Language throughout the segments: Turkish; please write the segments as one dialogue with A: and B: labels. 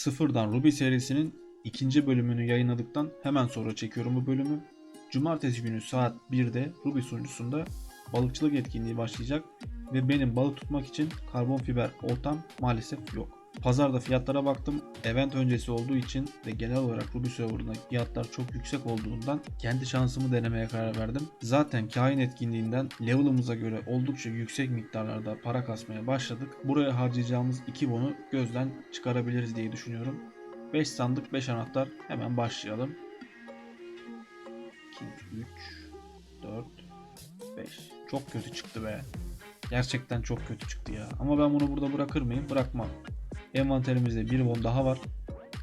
A: Sıfırdan Ruby serisinin ikinci bölümünü yayınladıktan hemen sonra çekiyorum bu bölümü. Cumartesi günü saat 1'de Ruby sunucusunda balıkçılık etkinliği başlayacak ve benim balık tutmak için karbon fiber oltam maalesef yok. Pazarda fiyatlara baktım. Event öncesi olduğu için ve genel olarak Ruby serverında fiyatlar çok yüksek olduğundan kendi şansımı denemeye karar verdim. Zaten kain etkinliğinden level'ımıza göre oldukça yüksek miktarlarda para kasmaya başladık. Buraya harcayacağımız 2 bonu gözden çıkarabiliriz diye düşünüyorum. 5 sandık 5 anahtar hemen başlayalım. 2, 3, 4, 5. Çok kötü çıktı be. Gerçekten çok kötü çıktı ya. Ama ben bunu burada bırakır mıyım? Bırakmam. Envanterimizde bir bon daha var.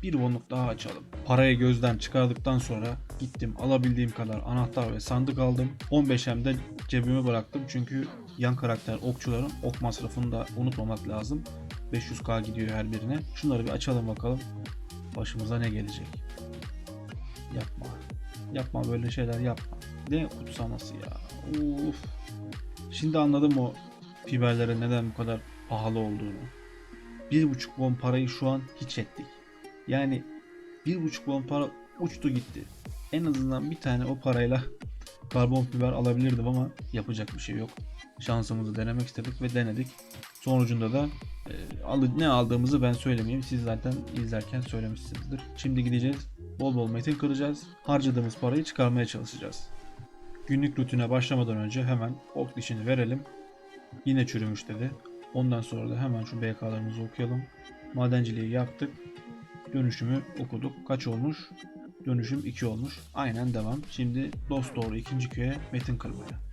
A: Bir bonluk daha açalım. Parayı gözden çıkardıktan sonra gittim alabildiğim kadar anahtar ve sandık aldım. 15'em de cebime bıraktım çünkü yan karakter okçuların ok masrafını da unutmamak lazım. 500k gidiyor her birine. Şunları bir açalım bakalım. Başımıza ne gelecek? Yapma. Yapma böyle şeyler yapma. Ne kutsaması ya. Uf. Şimdi anladım o fiberlerin neden bu kadar pahalı olduğunu. Bir buçuk bon parayı şu an hiç ettik. Yani bir buçuk bon para uçtu gitti. En azından bir tane o parayla karbon fiber alabilirdim ama yapacak bir şey yok. Şansımızı denemek istedik ve denedik. Sonucunda da e, ne aldığımızı ben söylemeyeyim. Siz zaten izlerken söylemişsinizdir. Şimdi gideceğiz. Bol bol metin kıracağız. Harcadığımız parayı çıkarmaya çalışacağız. Günlük rutine başlamadan önce hemen ok dişini verelim. Yine çürümüş dedi. Ondan sonra da hemen şu BK'larımızı okuyalım. Madenciliği yaptık. Dönüşümü okuduk. Kaç olmuş? Dönüşüm 2 olmuş. Aynen devam. Şimdi dost doğru ikinci köye metin kırmaya.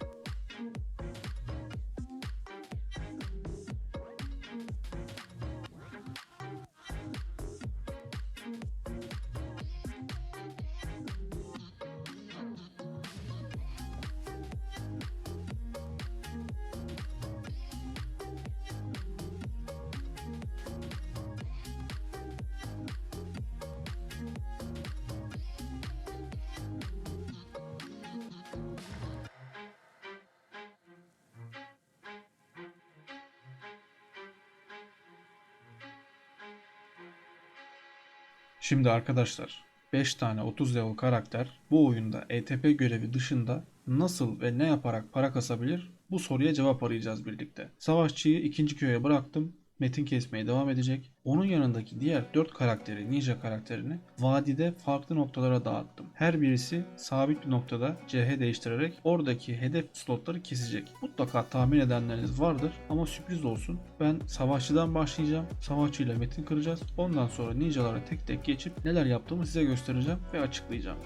A: Şimdi arkadaşlar 5 tane 30 level karakter bu oyunda ETP görevi dışında nasıl ve ne yaparak para kasabilir? Bu soruya cevap arayacağız birlikte. Savaşçıyı ikinci köye bıraktım. Metin kesmeye devam edecek. Onun yanındaki diğer 4 karakteri, ninja karakterini vadide farklı noktalara dağıttım. Her birisi sabit bir noktada CH değiştirerek oradaki hedef slotları kesecek. Mutlaka tahmin edenleriniz vardır ama sürpriz olsun. Ben savaşçıdan başlayacağım. Savaşçıyla metin kıracağız. Ondan sonra ninjalara tek tek geçip neler yaptığımı size göstereceğim ve açıklayacağım.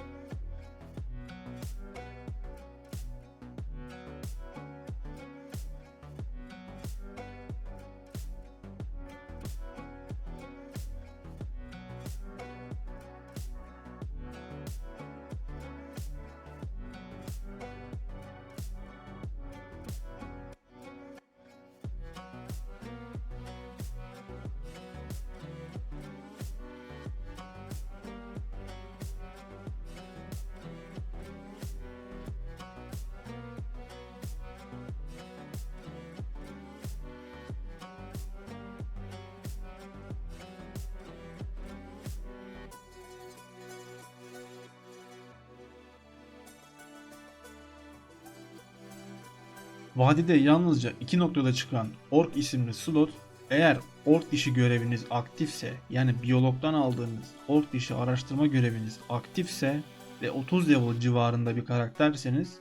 A: Vadide yalnızca iki noktada çıkan ork isimli slot eğer ork dişi göreviniz aktifse yani biyologdan aldığınız ork dişi araştırma göreviniz aktifse ve 30 level civarında bir karakterseniz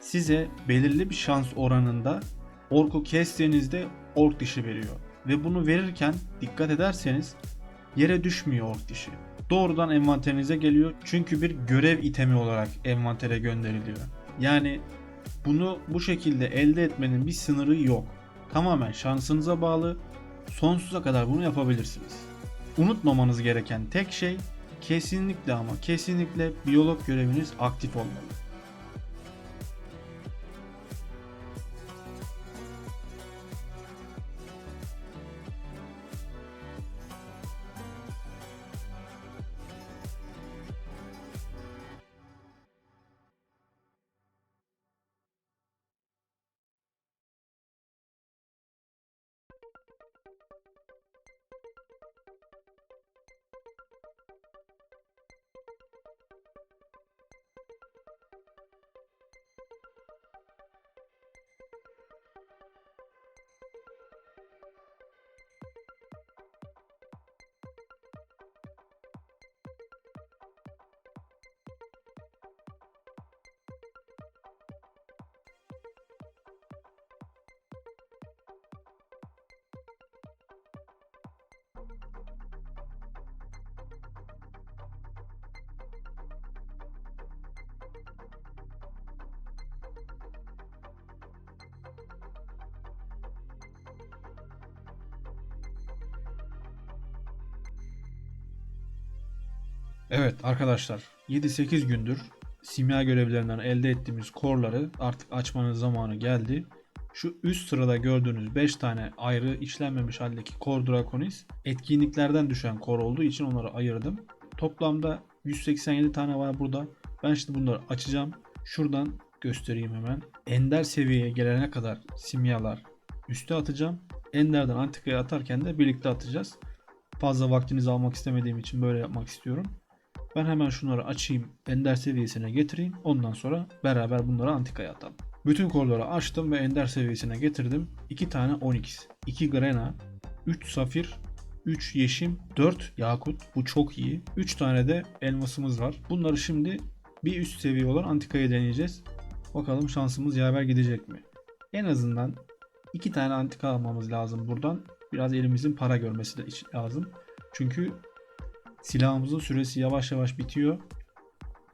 A: size belirli bir şans oranında orku kestiğinizde ork dişi veriyor. Ve bunu verirken dikkat ederseniz yere düşmüyor ork dişi. Doğrudan envanterinize geliyor çünkü bir görev itemi olarak envantere gönderiliyor. Yani bunu bu şekilde elde etmenin bir sınırı yok. Tamamen şansınıza bağlı. Sonsuza kadar bunu yapabilirsiniz. Unutmamanız gereken tek şey kesinlikle ama kesinlikle biyolog göreviniz aktif olmalı. Evet arkadaşlar 7-8 gündür simya görevlerinden elde ettiğimiz korları artık açmanın zamanı geldi. Şu üst sırada gördüğünüz 5 tane ayrı işlenmemiş haldeki kor draconis etkinliklerden düşen kor olduğu için onları ayırdım. Toplamda 187 tane var burada. Ben şimdi bunları açacağım. Şuradan göstereyim hemen. Ender seviyeye gelene kadar simyalar üste atacağım. Ender'den antikaya atarken de birlikte atacağız. Fazla vaktinizi almak istemediğim için böyle yapmak istiyorum. Ben hemen şunları açayım, ender seviyesine getireyim. Ondan sonra beraber bunları antikaya atalım. Bütün korları açtım ve ender seviyesine getirdim. 2 tane onyx, 2 grena, 3 safir, 3 yeşim, 4 yakut. Bu çok iyi. 3 tane de elmasımız var. Bunları şimdi bir üst seviye olan antikaya deneyeceğiz. Bakalım şansımız yaver gidecek mi? En azından 2 tane antika almamız lazım buradan. Biraz elimizin para görmesi de lazım. Çünkü silahımızın süresi yavaş yavaş bitiyor.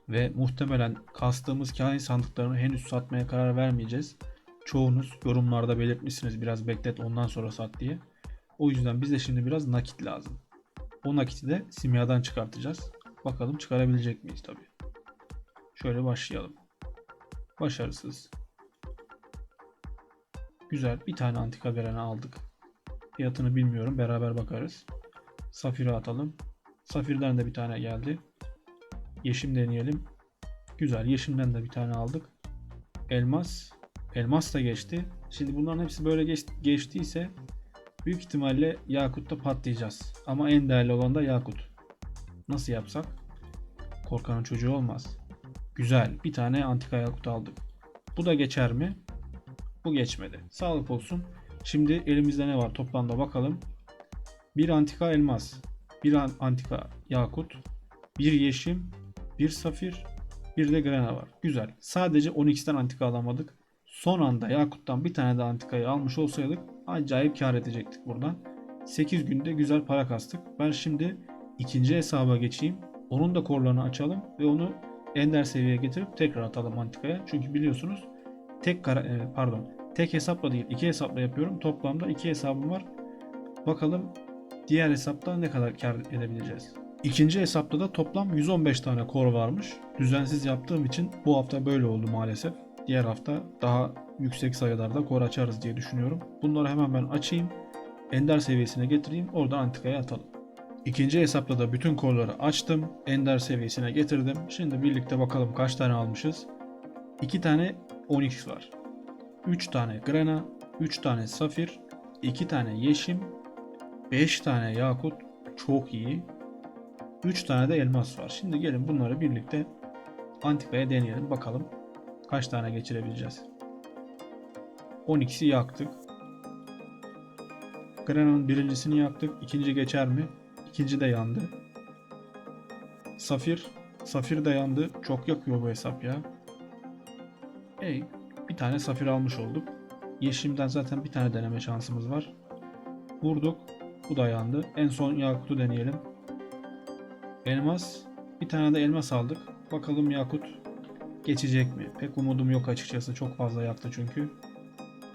A: Ve muhtemelen kastığımız kain sandıklarını henüz satmaya karar vermeyeceğiz. Çoğunuz yorumlarda belirtmişsiniz biraz beklet ondan sonra sat diye. O yüzden bize şimdi biraz nakit lazım. O nakiti de simyadan çıkartacağız. Bakalım çıkarabilecek miyiz tabi. Şöyle başlayalım. Başarısız. Güzel. Bir tane antika vereni aldık. Fiyatını bilmiyorum. Beraber bakarız. Safir'e atalım. Safir'den de bir tane geldi. Yeşim deneyelim. Güzel. Yeşimden de bir tane aldık. Elmas. Elmas da geçti. Şimdi bunların hepsi böyle geç, geçtiyse büyük ihtimalle Yakut'ta patlayacağız. Ama en değerli olan da Yakut. Nasıl yapsak? Korkanın çocuğu olmaz. Güzel. Bir tane antika Yakut aldık. Bu da geçer mi? Bu geçmedi. Sağlık olsun. Şimdi elimizde ne var toplamda bakalım. Bir antika elmas, bir an- antika yakut, bir yeşim, bir safir, bir de grena var. Güzel. Sadece 12'den antika alamadık. Son anda yakuttan bir tane de antikayı almış olsaydık acayip kar edecektik buradan. 8 günde güzel para kastık. Ben şimdi ikinci hesaba geçeyim. Onun da korlarını açalım ve onu ender seviyeye getirip tekrar atalım antikaya. Çünkü biliyorsunuz tek kara, e, pardon tek hesapla değil iki hesapla yapıyorum. Toplamda iki hesabım var. Bakalım diğer hesapta ne kadar kar edebileceğiz. İkinci hesapta da toplam 115 tane kor varmış. Düzensiz yaptığım için bu hafta böyle oldu maalesef. Diğer hafta daha yüksek sayılarda kor açarız diye düşünüyorum. Bunları hemen ben açayım. Ender seviyesine getireyim. Oradan antikaya atalım. İkinci hesapta da bütün korları açtım. Ender seviyesine getirdim. Şimdi birlikte bakalım kaç tane almışız. 2 tane Onyx var. 3 tane Grena, 3 tane Safir, 2 tane Yeşim, 5 tane Yakut çok iyi. 3 tane de elmas var. Şimdi gelin bunları birlikte Antika'ya deneyelim bakalım kaç tane geçirebileceğiz. 12'si yaktık. Grena'nın birincisini yaktık. İkinci geçer mi? İkinci de yandı. Safir. Safir de yandı. Çok yakıyor bu hesap ya. Ey, bir tane safir almış olduk. Yeşimden zaten bir tane deneme şansımız var. Vurduk. Bu da yandı. En son Yakut'u deneyelim. Elmas. Bir tane de elmas aldık. Bakalım Yakut geçecek mi? Pek umudum yok açıkçası. Çok fazla yaktı çünkü.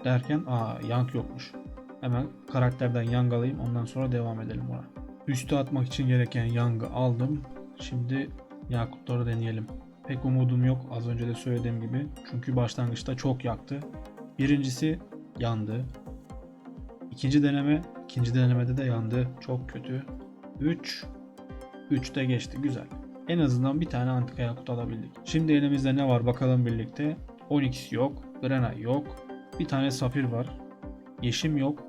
A: Derken aa yank yokmuş. Hemen karakterden yang alayım. Ondan sonra devam edelim ona. Üste atmak için gereken yangı aldım. Şimdi Yakutları deneyelim. Pek umudum yok az önce de söylediğim gibi. Çünkü başlangıçta çok yaktı. Birincisi yandı. İkinci deneme, ikinci denemede de yandı. Çok kötü. 3 3 de geçti. Güzel. En azından bir tane antika yakut alabildik. Şimdi elimizde ne var bakalım birlikte. Onyx yok. Grena yok. Bir tane safir var. Yeşim yok.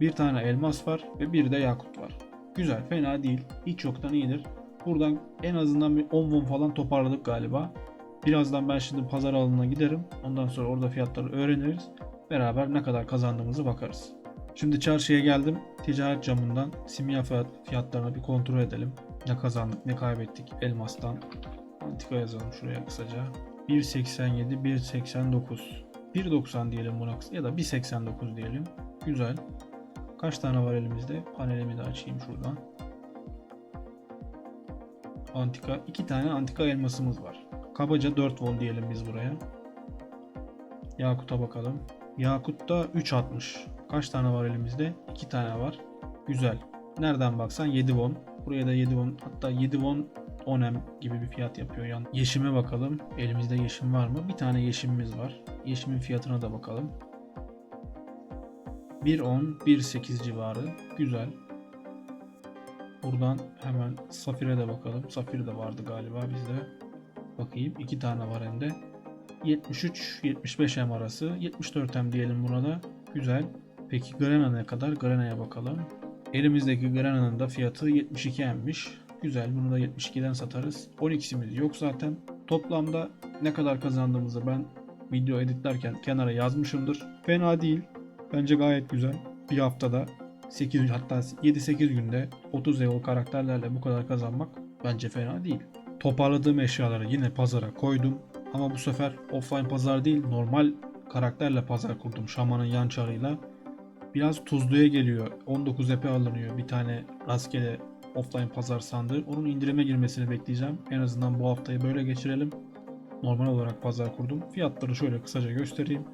A: Bir tane elmas var ve bir de yakut var. Güzel, fena değil. Hiç yoktan iyidir. Buradan en azından bir 10 won falan toparladık galiba. Birazdan ben şimdi pazar alanına giderim. Ondan sonra orada fiyatları öğreniriz. Beraber ne kadar kazandığımızı bakarız. Şimdi çarşıya geldim. Ticaret camından simya fiyat, fiyatlarını bir kontrol edelim. Ne kazandık, ne kaybettik elmastan. Antika yazalım şuraya kısaca. 1.87, 1.89. 1.90 diyelim buna ya da 1.89 diyelim. Güzel. Kaç tane var elimizde? Panelimi de açayım şuradan. Antika. iki tane antika elmasımız var. Kabaca 4 won diyelim biz buraya. Yakut'a bakalım. Yakut'ta 3.60. Kaç tane var elimizde? 2 tane var. Güzel. Nereden baksan 7 won. Buraya da 7 won. Hatta 7 won 10 m gibi bir fiyat yapıyor yan. Yeşime bakalım. Elimizde yeşim var mı? Bir tane yeşimimiz var. Yeşimin fiyatına da bakalım. 1.10, 1.8 civarı. Güzel. Buradan hemen Safir'e de bakalım. Safir de vardı galiba bizde. Bakayım. iki tane var hem de. 73-75 M arası. 74 M diyelim buna da. Güzel. Peki Grena ne kadar? Grena'ya bakalım. Elimizdeki Grena'nın da fiyatı 72 M'miş. Güzel. Bunu da 72'den satarız. 12'simiz yok zaten. Toplamda ne kadar kazandığımızı ben video editlerken kenara yazmışımdır. Fena değil. Bence gayet güzel. Bir haftada 8 hatta 7-8 günde 30 level karakterlerle bu kadar kazanmak bence fena değil. Toparladığım eşyaları yine pazara koydum. Ama bu sefer offline pazar değil normal karakterle pazar kurdum şamanın yan çarıyla. Biraz tuzluya geliyor. 19 EP alınıyor bir tane rastgele offline pazar sandığı. Onun indirime girmesini bekleyeceğim. En azından bu haftayı böyle geçirelim. Normal olarak pazar kurdum. Fiyatları şöyle kısaca göstereyim.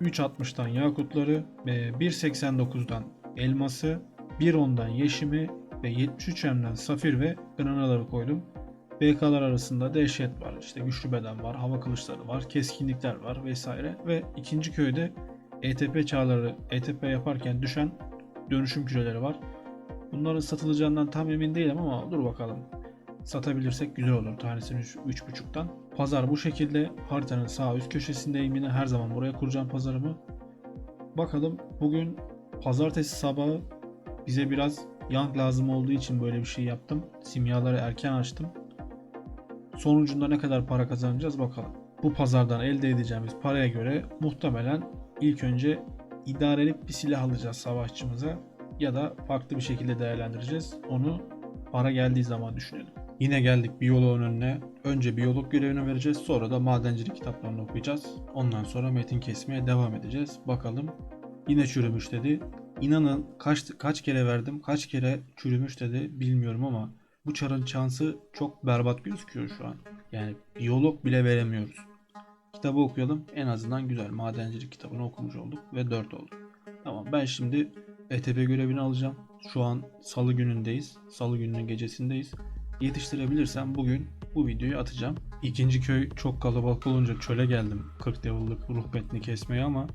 A: 3.60'dan yakutları, ve 1.89'dan elması, 1.10'dan yeşimi ve 73M'den safir ve granaları koydum. BK'lar arasında dehşet var, işte güçlü beden var, hava kılıçları var, keskinlikler var vesaire. Ve ikinci köyde ETP çağları, ETP yaparken düşen dönüşüm küreleri var. Bunların satılacağından tam emin değilim ama dur bakalım. Satabilirsek güzel olur. Tanesini 3.5'tan. Pazar bu şekilde. Haritanın sağ üst köşesindeyim yine. Her zaman buraya kuracağım pazarımı. Bakalım bugün pazartesi sabahı bize biraz yank lazım olduğu için böyle bir şey yaptım. Simyaları erken açtım. Sonucunda ne kadar para kazanacağız bakalım. Bu pazardan elde edeceğimiz paraya göre muhtemelen ilk önce idarelik bir silah alacağız savaşçımıza ya da farklı bir şekilde değerlendireceğiz. Onu para geldiği zaman düşünelim. Yine geldik biyoloğun önüne. Önce biyolog görevini vereceğiz. Sonra da madencilik kitaplarını okuyacağız. Ondan sonra metin kesmeye devam edeceğiz. Bakalım. Yine çürümüş dedi. İnanın kaç kaç kere verdim, kaç kere çürümüş dedi bilmiyorum ama bu çarın şansı çok berbat gözüküyor şu an. Yani biyolog bile veremiyoruz. Kitabı okuyalım. En azından güzel madencilik kitabını okumuş olduk ve 4 oldu. Tamam ben şimdi ETP görevini alacağım. Şu an salı günündeyiz. Salı gününün gecesindeyiz. Yetiştirebilirsem bugün bu videoyu atacağım. İkinci köy çok kalabalık olunca çöle geldim. 40 level'lık ruh metni kesmeye ama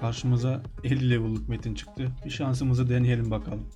A: karşımıza 50 level'lık metin çıktı. Bir şansımızı deneyelim bakalım.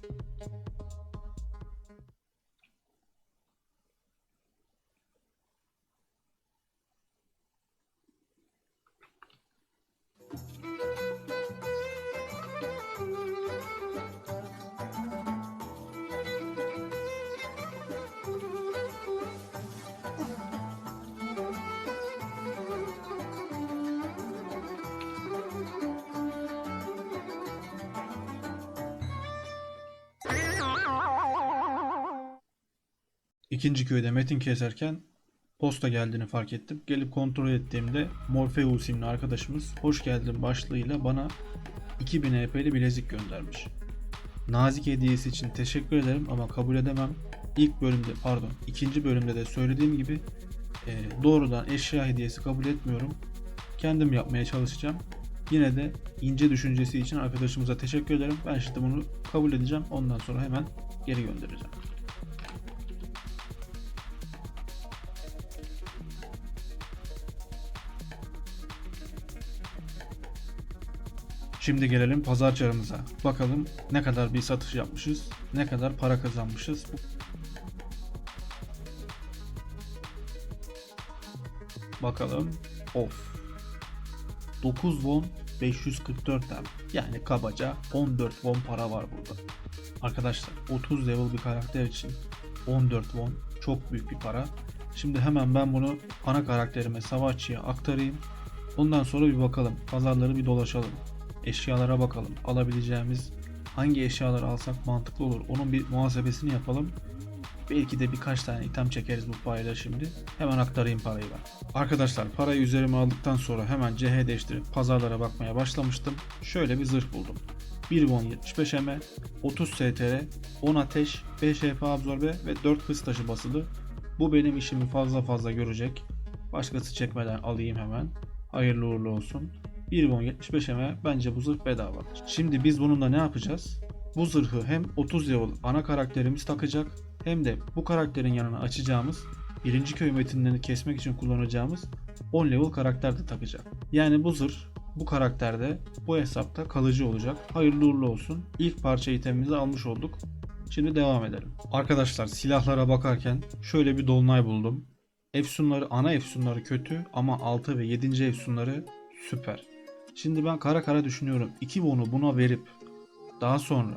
A: İkinci köyde metin keserken posta geldiğini fark ettim. Gelip kontrol ettiğimde Morpheus isimli arkadaşımız hoş geldin başlığıyla bana 2000 EP'li bilezik göndermiş. Nazik hediyesi için teşekkür ederim ama kabul edemem. İlk bölümde pardon ikinci bölümde de söylediğim gibi e, doğrudan eşya hediyesi kabul etmiyorum. Kendim yapmaya çalışacağım. Yine de ince düşüncesi için arkadaşımıza teşekkür ederim. Ben şimdi bunu kabul edeceğim. Ondan sonra hemen geri göndereceğim. Şimdi gelelim pazar çarımıza. Bakalım ne kadar bir satış yapmışız, ne kadar para kazanmışız. Bakalım. Of. 9 won 544 M. Yani kabaca 14 won para var burada. Arkadaşlar 30 level bir karakter için 14 won çok büyük bir para. Şimdi hemen ben bunu ana karakterime savaşçıya aktarayım. Ondan sonra bir bakalım. Pazarları bir dolaşalım eşyalara bakalım. Alabileceğimiz hangi eşyaları alsak mantıklı olur. Onun bir muhasebesini yapalım. Belki de birkaç tane item çekeriz bu parayla şimdi. Hemen aktarayım parayı ben. Arkadaşlar parayı üzerime aldıktan sonra hemen CH değiştirip pazarlara bakmaya başlamıştım. Şöyle bir zırh buldum. 1 won 75 m 30 str 10 ateş 5 HP absorbe ve 4 hız taşı basılı. Bu benim işimi fazla fazla görecek. Başkası çekmeden alayım hemen. Hayırlı uğurlu olsun. 1 won 75 m bence bu zırh bedava. Şimdi biz bununla ne yapacağız? Bu zırhı hem 30 level ana karakterimiz takacak hem de bu karakterin yanına açacağımız birinci köy metinlerini kesmek için kullanacağımız 10 level karakter de takacak. Yani bu zırh bu karakterde bu hesapta kalıcı olacak. Hayırlı uğurlu olsun. İlk parça itemimizi almış olduk. Şimdi devam edelim. Arkadaşlar silahlara bakarken şöyle bir dolunay buldum. Efsunları, ana efsunları kötü ama 6 ve 7. efsunları süper. Şimdi ben kara kara düşünüyorum. 2 bonu buna verip daha sonra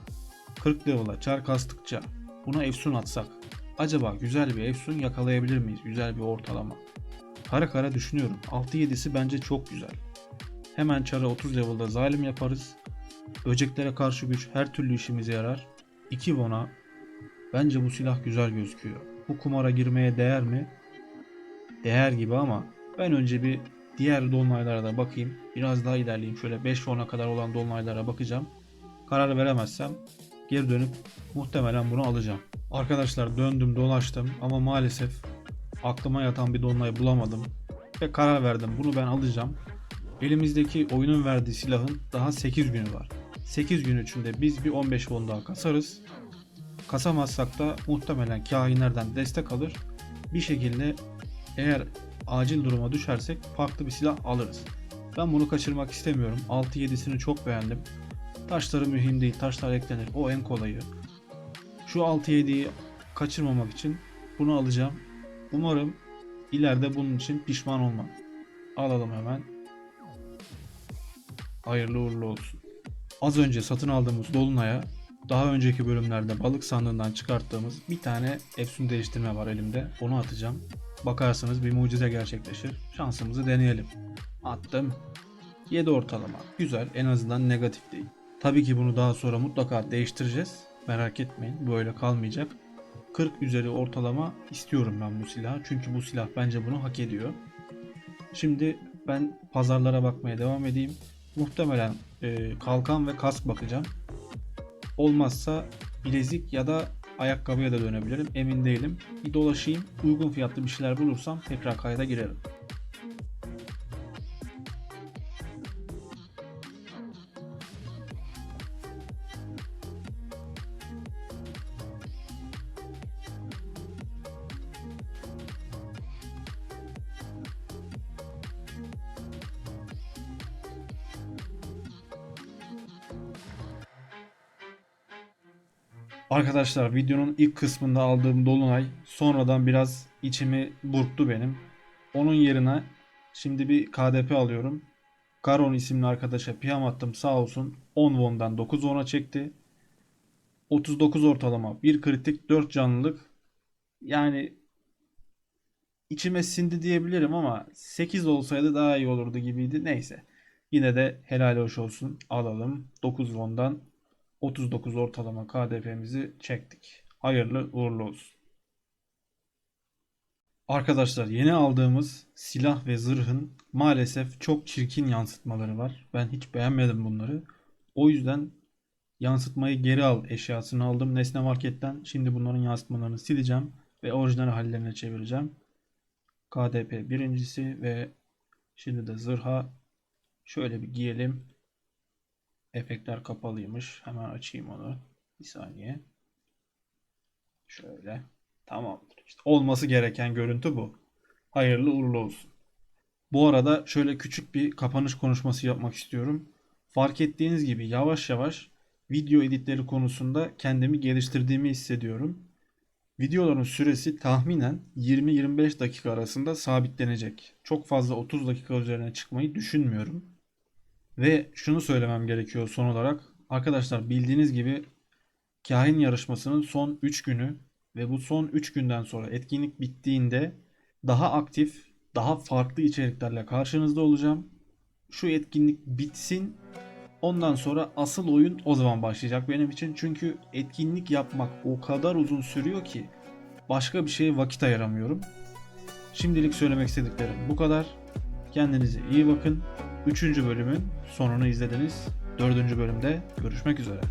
A: 40 level'a çar kastıkça buna efsun atsak acaba güzel bir efsun yakalayabilir miyiz? Güzel bir ortalama. Kara kara düşünüyorum. 6-7'si bence çok güzel. Hemen çarı 30 level'da zalim yaparız. Böceklere karşı güç her türlü işimize yarar. 2 bona bence bu silah güzel gözüküyor. Bu kumara girmeye değer mi? Değer gibi ama ben önce bir diğer dolunaylara da bakayım. Biraz daha ilerleyeyim. Şöyle 5 won'a kadar olan dolunaylara bakacağım. Karar veremezsem geri dönüp muhtemelen bunu alacağım. Arkadaşlar döndüm dolaştım ama maalesef aklıma yatan bir dolunay bulamadım. Ve karar verdim bunu ben alacağım. Elimizdeki oyunun verdiği silahın daha 8 günü var. 8 gün içinde biz bir 15 won daha kasarız. Kasamazsak da muhtemelen kahinlerden destek alır. Bir şekilde eğer acil duruma düşersek farklı bir silah alırız. Ben bunu kaçırmak istemiyorum. 6-7'sini çok beğendim. Taşları mühim değil. Taşlar eklenir. O en kolayı. Şu 6-7'yi kaçırmamak için bunu alacağım. Umarım ileride bunun için pişman olmam. Alalım hemen. Hayırlı uğurlu olsun. Az önce satın aldığımız Dolunay'a daha önceki bölümlerde balık sandığından çıkarttığımız bir tane Epson değiştirme var elimde. Onu atacağım. Bakarsanız bir mucize gerçekleşir. Şansımızı deneyelim. Attım. 7 ortalama. Güzel. En azından negatif değil. Tabii ki bunu daha sonra mutlaka değiştireceğiz. Merak etmeyin. Böyle kalmayacak. 40 üzeri ortalama istiyorum ben bu silahı. Çünkü bu silah bence bunu hak ediyor. Şimdi ben pazarlara bakmaya devam edeyim. Muhtemelen e, kalkan ve kask bakacağım. Olmazsa bilezik ya da ayakkabıya da dönebilirim. Emin değilim. Bir dolaşayım. Uygun fiyatlı bir şeyler bulursam tekrar kayda girerim. Arkadaşlar videonun ilk kısmında aldığım dolunay sonradan biraz içimi burktu benim. Onun yerine şimdi bir KDP alıyorum. Karon isimli arkadaşa piyam attım sağ olsun 10 won'dan 9 won'a çekti. 39 ortalama 1 kritik 4 canlılık yani içime sindi diyebilirim ama 8 olsaydı daha iyi olurdu gibiydi. Neyse. Yine de helal hoş olsun. Alalım. 9 won'dan 39 ortalama KDP'mizi çektik. Hayırlı uğurlu olsun. Arkadaşlar yeni aldığımız silah ve zırhın maalesef çok çirkin yansıtmaları var. Ben hiç beğenmedim bunları. O yüzden yansıtmayı geri al eşyasını aldım Nesne Market'ten. Şimdi bunların yansıtmalarını sileceğim ve orijinal hallerine çevireceğim. KDP birincisi ve şimdi de zırha şöyle bir giyelim. Efektler kapalıymış. Hemen açayım onu. Bir saniye. Şöyle. Tamamdır. İşte olması gereken görüntü bu. Hayırlı uğurlu olsun. Bu arada şöyle küçük bir kapanış konuşması yapmak istiyorum. Fark ettiğiniz gibi yavaş yavaş video editleri konusunda kendimi geliştirdiğimi hissediyorum. Videoların süresi tahminen 20-25 dakika arasında sabitlenecek. Çok fazla 30 dakika üzerine çıkmayı düşünmüyorum. Ve şunu söylemem gerekiyor son olarak. Arkadaşlar bildiğiniz gibi kahin yarışmasının son 3 günü ve bu son 3 günden sonra etkinlik bittiğinde daha aktif, daha farklı içeriklerle karşınızda olacağım. Şu etkinlik bitsin. Ondan sonra asıl oyun o zaman başlayacak benim için. Çünkü etkinlik yapmak o kadar uzun sürüyor ki başka bir şeye vakit ayıramıyorum. Şimdilik söylemek istediklerim bu kadar. Kendinize iyi bakın. Üçüncü bölümün sonunu izlediniz. Dördüncü bölümde görüşmek üzere.